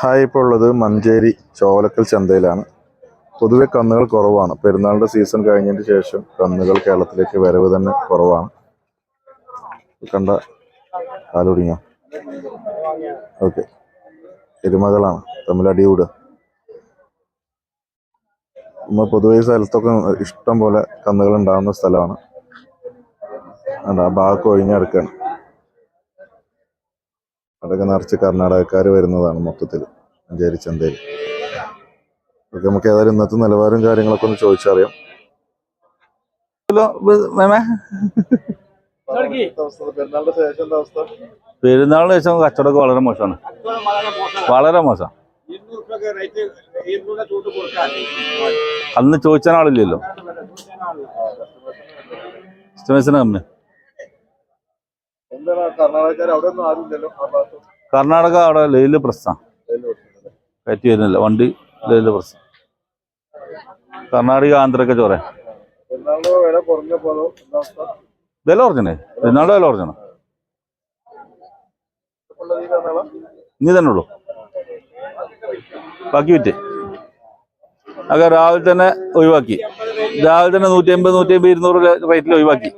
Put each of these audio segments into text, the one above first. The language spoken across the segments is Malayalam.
ഹായ് ഇപ്പോൾ ഉള്ളത് മഞ്ചേരി ചോലക്കൽ ചന്തയിലാണ്. പൊതുവെ കന്നുകൾ കുറവാണ്. പെരുന്നാളിന്റെ സീസൺ കഴിഞ്ഞതിന് ശേഷം കന്നുകൾ കേരളത്തിലേക്ക് വരവ് തന്നെ കുറവാണ്. കണ്ട കാലൊടിഞ്ഞ ഓക്കെ. എരുമകളാണ്. തമ്മിൽ അടികൂടുക നമ്മൾ പൊതുവെ സ്ഥലത്തൊക്കെ ഇഷ്ടം പോലെ കന്നുകൾ ഉണ്ടാകുന്ന സ്ഥലമാണ്. ആ ഭാഗമൊക്കെ ഒഴിഞ്ഞെടുക്കുകയാണ് അതൊക്കെ നിറച്ച് കർണാടകക്കാർ വരുന്നതാണ് മൊത്തത്തിൽ. മഞ്ചേരി ചന്തയിൽ. അതൊക്കെ നമുക്ക് ഏതായാലും ഇന്നത്തെ നിലവാരം കാര്യങ്ങളൊക്കെ ഒന്ന് ചോദിച്ചറിയാം. പെരുന്നാളിന് ശേഷം കച്ചവടമൊക്കെ വളരെ മോശമാണ്. വളരെ മോശം. അന്ന് ചോദിച്ചാൽ ആളില്ലല്ലോ എസ്റ്റിമേഷന് കമ്മി. എന്താണ് കർണാടകക്കാർ അവിടെ ഒന്നും ആരും ഇല്ലല്ലോ ആ ഭാഗത്ത്? കർണാടക അവിടെ ലൈൽ പ്രശ്നമാണ് കയറ്റി വരുന്നില്ല. വണ്ടി ലൈൽ പ്രശ്നം. കർണാടക ആന്ധ്രയൊക്കെ ചോറ. വില കുറഞ്ഞേ പെരുന്നാളുടെ വില കുറഞ്ഞാണ്? ഇനി തന്നെ ഉള്ളൂ. ബാക്കി വിറ്റ്. അതൊക്കെ രാവിലെ തന്നെ ഒഴിവാക്കി. രാവിലെ തന്നെ നൂറ്റി അമ്പത് നൂറ്റി അമ്പത് ഇരുന്നൂറ് റേറ്റിൽ ഒഴിവാക്കി.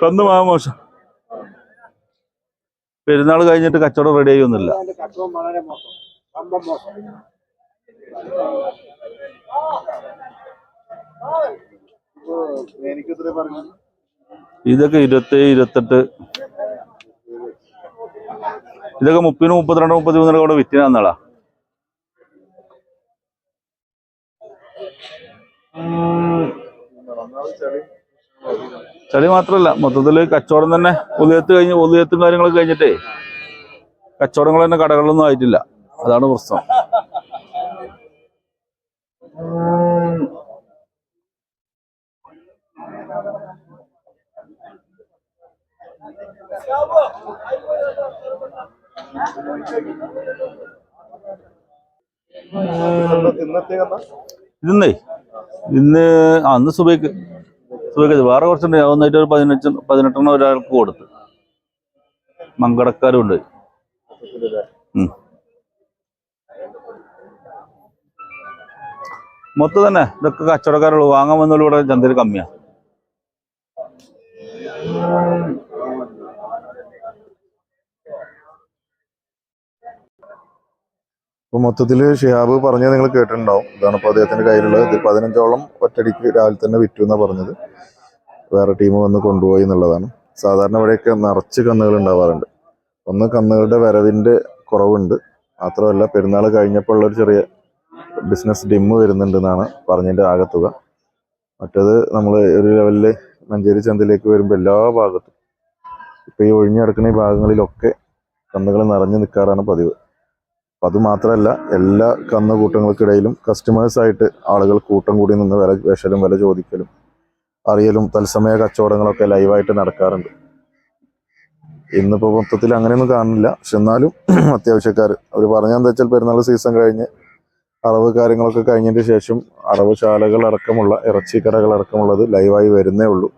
കന്ന് മാ മോശം. പെരുന്നാൾ കഴിഞ്ഞിട്ട് കച്ചവടം റെഡി ആയൊന്നുമില്ല ഇതൊക്കെ ഇരുപത്തി ഇരുപത്തെട്ട്. ഇതൊക്കെ മുപ്പതിന് മുപ്പത്തിരണ്ട് മുപ്പത്തി മൂന്നിന് കൂടെ വിറ്റിനാന്നാളാ ഒന്നാമത് ചെളി മാത്രല്ല മൊത്തത്തിൽ കച്ചവടം തന്നെ ഉദയത്ത് കഴിഞ്ഞ് ഉദയത്തും കാര്യങ്ങളൊക്കെ കഴിഞ്ഞിട്ടേ കച്ചവടങ്ങൾ തന്നെ കടകളിലൊന്നും ആയിട്ടില്ല. അതാണ് പ്രശ്നം. ഇന്നേ ഇന്ന് അന്ന് സുബൈക്ക് സുബൈക്ക് വേറെ കുറച്ചുണ്ട്. ഒന്നായിട്ട് ഒരു പതിനഞ്ച് പതിനെട്ടെണ്ണം ഒരാൾക്ക് കൊടുത്ത്. മങ്കടക്കാരും ഉണ്ട്. മൊത്തം തന്നെ ഇതൊക്കെ കച്ചവടക്കാരുള്ളൂ. വാങ്ങാൻ വന്നുള്ളൂ ഇവിടെ ചന്തയിൽ കമ്മിയാ. ഇപ്പൊ മൊത്തത്തിൽ ഷിഹാബ് പറഞ്ഞത് നിങ്ങൾ കേട്ടിട്ടുണ്ടാവും. ഇതാണ് ഇപ്പൊ അദ്ദേഹത്തിന്റെ കയ്യിലുള്ളത്. ഇത് പതിനഞ്ചോളം ഒറ്റടിക്ക് രാവിലെ തന്നെ വിറ്റു എന്നാ പറഞ്ഞത്. വേറെ ടീം വന്ന് കൊണ്ടുപോയി എന്നുള്ളതാണ്. സാധാരണ ഇവിടെയൊക്കെ നിറച്ച് കന്നുകൾ ഉണ്ടാവാറുണ്ട്. ഒന്ന് കന്നുകളുടെ വരവിന്റെ കുറവുണ്ട്. മാത്രമല്ല പെരുന്നാൾ കഴിഞ്ഞപ്പോൾ ഉള്ള ഒരു ചെറിയ ബിസിനസ് ഡിമ്മ് വരുന്നുണ്ട് എന്നാണ് പറഞ്ഞതിന്റെ ആകത്തുക. മറ്റത് നമ്മൾ ഒരു ലെവലിൽ മഞ്ചേരി ചന്തയിലേക്ക് വരുമ്പോൾ എല്ലാ ഭാഗത്തും. ഇപ്പൊ ഈ ഒഴിഞ്ഞു കിടക്കുന്ന ഈ ഭാഗങ്ങളിലൊക്കെ കന്നുകൾ നിറഞ്ഞു നിൽക്കാറാണ് പതിവ്. അപ്പൊ അതുമാത്രമല്ല എല്ലാ കന്നുകൂട്ടങ്ങൾക്കിടയിലും കസ്റ്റമേഴ്സായിട്ട് ആളുകൾ കൂട്ടം കൂടി നിന്ന് വില വിഷലും വില ചോദിക്കലും അറിയലും തത്സമയ കച്ചവടങ്ങളൊക്കെ ലൈവായിട്ട് നടക്കാറുണ്ട്. ഇന്നിപ്പോൾ മൊത്തത്തിൽ അങ്ങനെയൊന്നും കാണില്ല പക്ഷെ എന്നാലും അത്യാവശ്യക്കാർ അവർ പറഞ്ഞെന്താ വെച്ചാൽ പെരുന്നാൾ സീസൺ കഴിഞ്ഞ് അറവ് കാര്യങ്ങളൊക്കെ കഴിഞ്ഞതിന് ശേഷം അറവ് ശാലകൾ അടക്കമുള്ള ഇറച്ചി കടകൾ അടക്കമുള്ളത് ലൈവായി വരുന്നേ ഉള്ളൂ.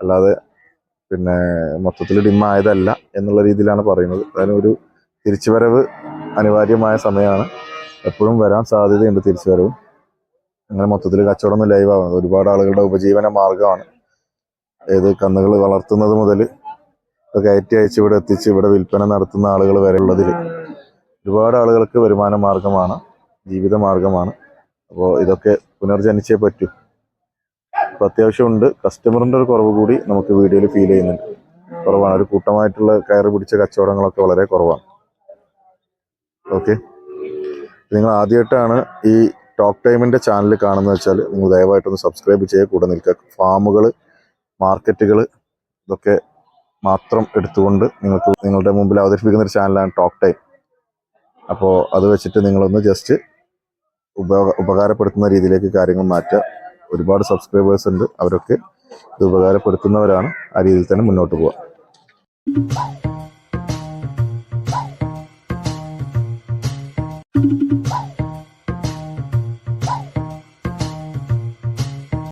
അല്ലാതെ പിന്നെ മൊത്തത്തിൽ ഡിമ്മായതല്ല എന്നുള്ള രീതിയിലാണ് പറയുന്നത്. അതിനൊരു തിരിച്ചുവരവ് അനിവാര്യമായ സമയമാണ്. എപ്പോഴും വരാൻ സാധ്യതയുണ്ട് തിരിച്ചു വരവും അങ്ങനെ മൊത്തത്തിൽ കച്ചവടം ലൈവ് ആവുന്നത് ഒരുപാട് ആളുകളുടെ ഉപജീവന മാർഗമാണ് ഏത് കന്നുകൾ വളർത്തുന്നത് മുതൽ കയറ്റി അയച്ച് ഇവിടെ എത്തിച്ച് ഇവിടെ വിൽപ്പന നടത്തുന്ന ആളുകൾ വരെ ഉള്ളതിൽ ഒരുപാട് ആളുകൾക്ക് വരുമാന മാർഗമാണ് ജീവിത മാർഗമാണ് അപ്പോൾ ഇതൊക്കെ പുനർജനിച്ചേ പറ്റൂ. അപ്പോൾ അത്യാവശ്യമുണ്ട്. കസ്റ്റമറിന്റെ ഒരു കുറവ് കൂടി നമുക്ക് വീഡിയോയിൽ ഫീൽ ചെയ്യുന്നുണ്ട്. കുറവാണ്. ഒരു കൂട്ടമായിട്ടുള്ള കയറ് പിടിച്ച കച്ചവടങ്ങളൊക്കെ വളരെ കുറവാണ്. ഓക്കെ. നിങ്ങൾ ആദ്യമായിട്ടാണ് ഈ ടോക്ക് ടൈമിന്റെ ചാനൽ കാണുന്നത് വെച്ചാൽ നിങ്ങൾ ദയവായിട്ടൊന്ന് സബ്സ്ക്രൈബ് ചെയ്യുക. കൂടെ നിൽക്കുക. ഫാമുകൾ മാർക്കറ്റുകൾ ഇതൊക്കെ മാത്രം എടുത്തുകൊണ്ട് നിങ്ങൾക്ക് നിങ്ങളുടെ മുമ്പിൽ അവതരിപ്പിക്കുന്ന ഒരു ചാനലാണ് ടോക്ക് ടൈം. അപ്പോൾ അത് വെച്ചിട്ട് നിങ്ങളൊന്ന് ജസ്റ്റ് ഉപയോഗ ഉപകാരപ്പെടുത്തുന്ന രീതിയിലേക്ക് കാര്യങ്ങൾ മാറ്റുക. ഒരുപാട് സബ്സ്ക്രൈബേഴ്സ് ഉണ്ട്. അവരൊക്കെ ഇത് ഉപകാരപ്പെടുത്തുന്നവരാണ്. ആ രീതിയിൽ തന്നെ മുന്നോട്ട് പോവുക.